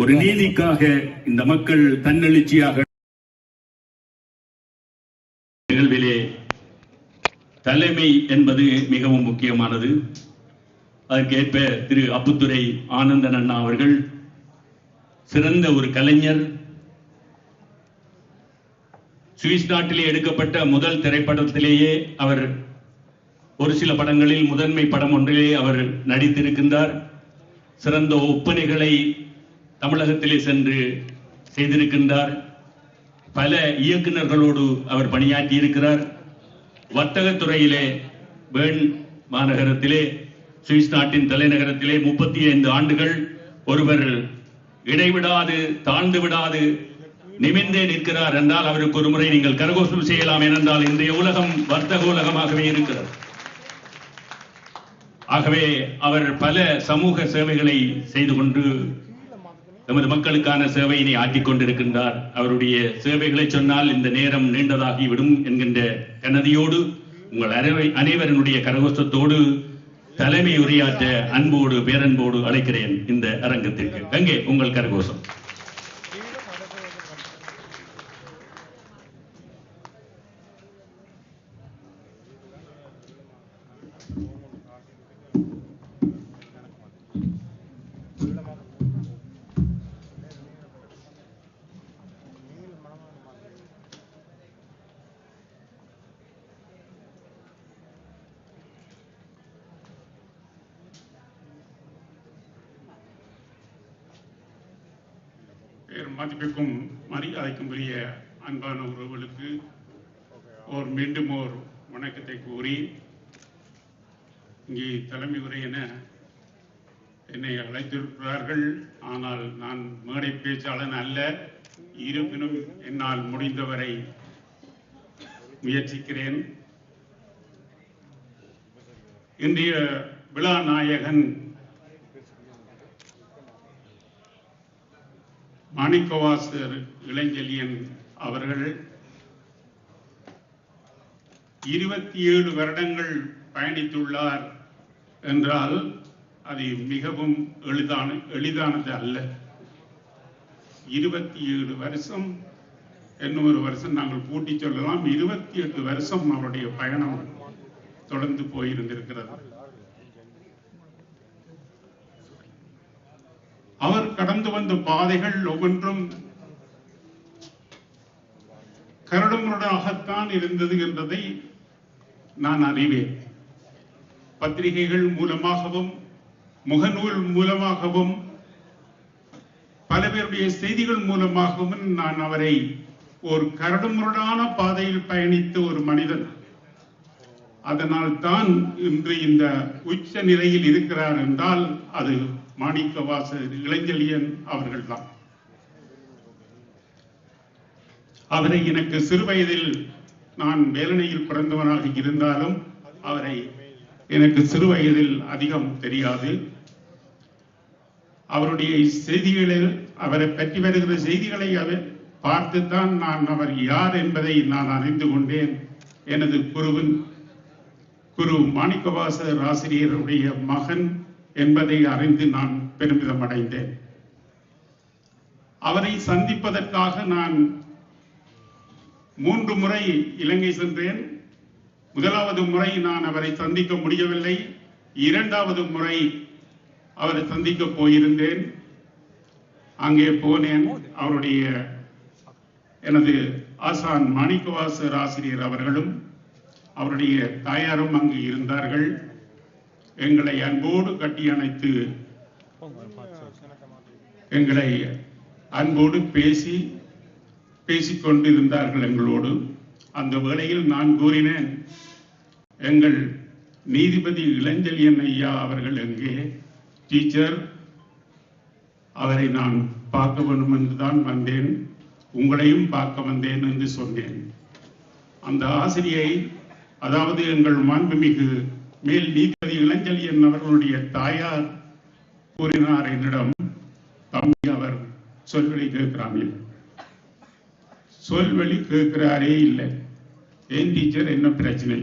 ஒரு நீதிக்காக இந்த மக்கள் தன்னெழுச்சியாக நிகழ்விலே தலைமை என்பது மிகவும் முக்கியமானது. அதற்கேற்ப திரு அப்புத்துறை ஆனந்தன் அண்ணா அவர்கள் சிறந்த ஒரு கலைஞர் சுவிஸ் நாட்டிலே எடுக்கப்பட்ட முதல் திரைப்படத்திலேயே அவர் ஒரு சில படங்களில் முதன்மை படம் ஒன்றிலே அவர் நடித்திருக்கின்றார். சிறந்த ஒப்பனைகளை தமிழகத்திலே சென்று செய்திருக்கின்றார். பல இயக்குநர்களோடு அவர் பணியாற்றி இருக்கிறார் வர்த்தகத்துறையிலே பேர்ன் மாநகரத்திலே சுவிஸ் நாட்டின் தலைநகரத்திலே முப்பத்தி ஐந்து ஆண்டுகள் ஒருவர் இடைவிடாது தாழ்ந்து விடாது நிமிர்ந்தே நிற்கிறார் என்றால் அவருக்கு ஒரு முறை நீங்கள் கரகோசம் செய்யலாம் ஏனென்றால் இன்றைய உலகம் வர்த்தக உலகமாகவே இருக்கிறது. ஆகவே அவர் பல சமூக சேவைகளை செய்து கொண்டு நமது மக்களுக்கான சேவையினை ஆற்றிக் கொண்டிருக்கின்றார். அவருடைய சேவைகளை சொன்னால் இந்த நேரம் நீண்டதாகிவிடும் என்கின்ற கனதியோடு உங்கள் அனைவ- அனைவரினுடைய கரகோஷத்தோடு தலைமை உரையாற்ற அன்போடு பேரன்போடு அழைக்கிறேன் இந்த அரங்கத்திற்கு. எங்கே உங்கள் கரகோஷம். மதிப்புக்கும் மரியாதைக்கும் உரிய அன்பான உறவுகளுக்கு ஓர் மீண்டும் ஓர் வணக்கத்தை கூறி இங்கே தலைமை உரை என என்னை அழைத்திருக்கிறார்கள். ஆனால் நான் மேடை பேச்சாளன் அல்ல. இருப்பினும் என்னால் முடிந்தவரை முயற்சிக்கிறேன். இன்றைய விழா நாயகன் மாணிக்கவாசர் இளஞ்செழியன் அவர்கள் இருபத்தி ஏழு வருடங்கள் பயணித்துள்ளார் என்றால் அது மிகவும் எளிதான எளிதானது அல்ல. இருபத்தி ஏழு வருஷம் இன்னொரு வருஷம் நாங்கள் பூட்டி சொல்லலாம். இருபத்தி எட்டு வருஷம் அவருடைய பயணம் தொடர்ந்து போயிருந்திருக்கிறது. அவர் கடந்து வந்த பாதைகள் ஒவ்வொன்றும் கரடுமுரடாகத்தான் இருந்தது என்பதை நான் அறிவேன். பத்திரிகைகள் மூலமாகவும் முகநூல் மூலமாகவும் பல பேருடைய செய்திகள் மூலமாகவும் நான் அவரை ஒரு கரடுமுரடான பாதையில் பயணித்த ஒரு மனிதன். அதனால் தான் இன்று இந்த உச்ச நிலையில் இருக்கிறார் என்றால் அது மாணிக்கவாசர் இளைஞலியன் அவர்கள்தான். அவரை எனக்கு சிறு வயதில் நான் வேலனையில் பிறந்தவனாக இருந்தாலும் அவரை எனக்கு சிறு வயதில் அதிகம் தெரியாது. அவருடைய செய்திகளில் அவரை பற்றி வருகிற செய்திகளை அவர் பார்த்துத்தான் நான் அவர் யார் என்பதை நான் அறிந்து கொண்டேன். எனது குருவின் குரு மாணிக்கவாசர் ஆசிரியருடைய மகன் என்பதை அறிந்து நான் பெருமிதம் அடைந்தேன். அவரை சந்திப்பதற்காக நான் மூன்று முறை இலங்கை சென்றேன். முதலாவது முறை நான் அவரை சந்திக்க முடியவில்லை. இரண்டாவது முறை அவரை சந்திக்க போயிருந்தேன். அங்கே போனேன். அவருடைய எனது ஆசான் மாணிக்கவாசர் ஆசிரியர் அவர்களும் அவருடைய தாயாரும் அங்கு இருந்தார்கள். எங்களை அன்போடு கட்டி அணைத்து எங்களை அன்போடு பேசி பேசிக்கொண்டு இருந்தார்கள் எங்களோடு. அந்த வேளையில் நான் கூறினேன் எங்கள் நீதிபதி இளஞ்செழியன் ஐயா அவர்கள் எங்கே? டீச்சர் அவரை நான் பார்க்க வேண்டும் என்றுதான் வந்தேன். உங்களையும் பார்க்க வந்தேன் என்று சொன்னேன். அந்த ஆசிரியை அதாவது எங்கள் மாண்புமிகு மேல் நீதிபதி இளஞ்செழியன் அவர்களுடைய தாயார் கூறினார் என்னிடம் தம்பி அவர் சொல்வழி கேட்கிறாமில் சொல்வழி கேட்கிறாரே இல்லை. ஏன் டீச்சர்? என்ன பிரச்சனை?